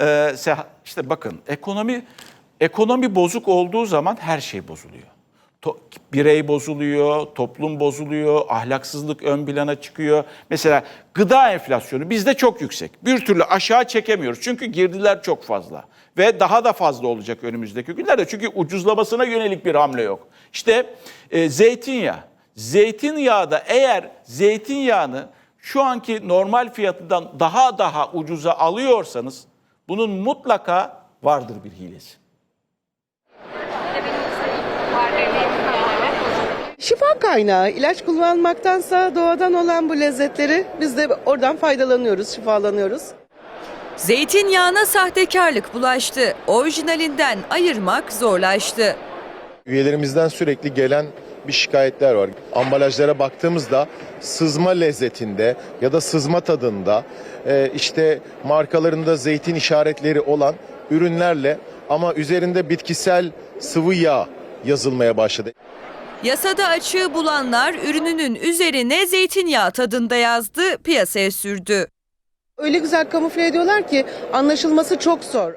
Ee, işte bakın ekonomi ekonomi bozuk olduğu zaman her şey bozuluyor. To- birey bozuluyor, toplum bozuluyor, ahlaksızlık ön plana çıkıyor. Mesela gıda enflasyonu bizde çok yüksek. Bir türlü aşağı çekemiyoruz. Çünkü girdiler çok fazla. Ve daha da fazla olacak önümüzdeki günlerde. Çünkü ucuzlamasına yönelik bir hamle yok. İşte e, zeytinyağı. Zeytinyağı da eğer zeytinyağını şu anki normal fiyatından daha daha ucuza alıyorsanız bunun mutlaka vardır bir hilesi. Şifa kaynağı. İlaç kullanmaktansa doğadan olan bu lezzetleri biz de oradan faydalanıyoruz, şifalanıyoruz. Zeytinyağına sahtekarlık bulaştı. Orijinalinden ayırmak zorlaştı. Üyelerimizden sürekli gelen bir şikayetler var. Ambalajlara baktığımızda sızma lezzetinde ya da sızma tadında e, işte markalarında zeytin işaretleri olan ürünlerle ama üzerinde bitkisel sıvı yağ yazılmaya başladı. Yasada açığı bulanlar ürününün üzerine zeytinyağı tadında yazdı, piyasaya sürdü. Öyle güzel kamufle ediyorlar ki anlaşılması çok zor.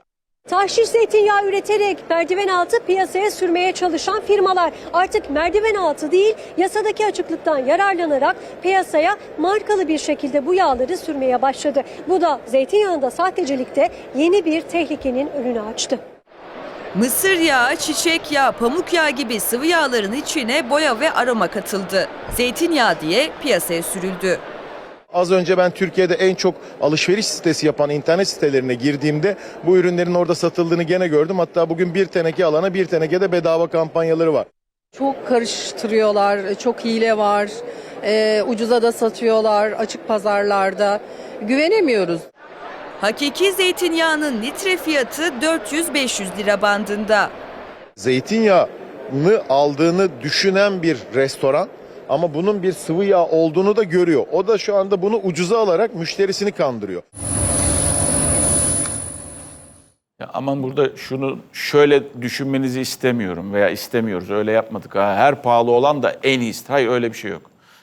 Tahşiş zeytinyağı üreterek merdiven altı piyasaya sürmeye çalışan firmalar artık merdiven altı değil yasadaki açıklıktan yararlanarak piyasaya markalı bir şekilde bu yağları sürmeye başladı. Bu da zeytinyağında sahtecilikte yeni bir tehlikenin önünü açtı. Mısır yağı, çiçek yağı, pamuk yağı gibi sıvı yağların içine boya ve aroma katıldı. Zeytinyağı diye piyasaya sürüldü. Az önce ben Türkiye'de en çok alışveriş sitesi yapan internet sitelerine girdiğimde bu ürünlerin orada satıldığını gene gördüm. Hatta bugün bir teneke alana bir teneke de bedava kampanyaları var. Çok karıştırıyorlar, çok hile var, Ee, ucuza da satıyorlar açık pazarlarda. Güvenemiyoruz. Hakiki zeytinyağının litre fiyatı 400-500 lira bandında. zeytinyağını aldığını düşünen bir restoran ama bunun bir sıvı yağ olduğunu da görüyor. O da şu anda bunu ucuza alarak müşterisini kandırıyor. Ya aman burada şunu şöyle düşünmenizi istemiyorum veya istemiyoruz. Öyle yapmadık. Ha, her pahalı olan da en iyisi. Hayır öyle bir şey yok.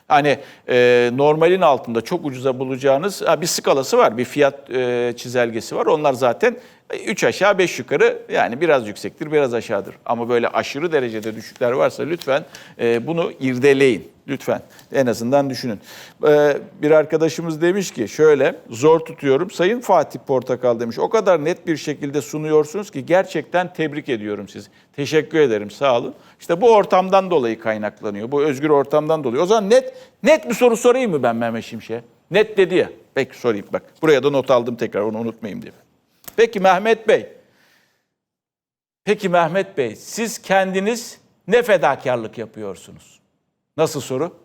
Hani e, normalin altında çok ucuza bulacağınız ha, bir skalası var, bir fiyat e, çizelgesi var. Onlar zaten 3 aşağı 5 yukarı yani biraz yüksektir, biraz aşağıdır. Ama böyle aşırı derecede düşükler varsa lütfen e, bunu irdeleyin. Lütfen en azından düşünün. Ee, bir arkadaşımız demiş ki şöyle zor tutuyorum. Sayın Fatih Portakal demiş o kadar net bir şekilde sunuyorsunuz ki gerçekten tebrik ediyorum sizi. Teşekkür ederim sağ olun. İşte bu ortamdan dolayı kaynaklanıyor. Bu özgür ortamdan dolayı. O zaman net net bir soru sorayım mı ben Mehmet Şimşek'e? Net dedi ya. Peki sorayım bak. Buraya da not aldım tekrar onu unutmayayım diye. Peki Mehmet Bey. Peki Mehmet Bey siz kendiniz ne fedakarlık yapıyorsunuz? Nasıl soru?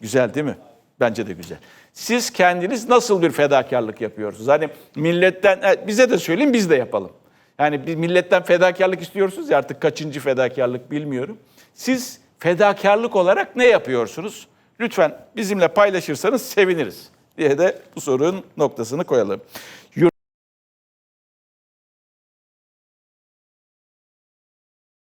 Güzel değil mi? Bence de güzel. Siz kendiniz nasıl bir fedakarlık yapıyorsunuz? Hani milletten, e, bize de söyleyin biz de yapalım. Yani bir milletten fedakarlık istiyorsunuz ya artık kaçıncı fedakarlık bilmiyorum. Siz fedakarlık olarak ne yapıyorsunuz? Lütfen bizimle paylaşırsanız seviniriz diye de bu sorunun noktasını koyalım.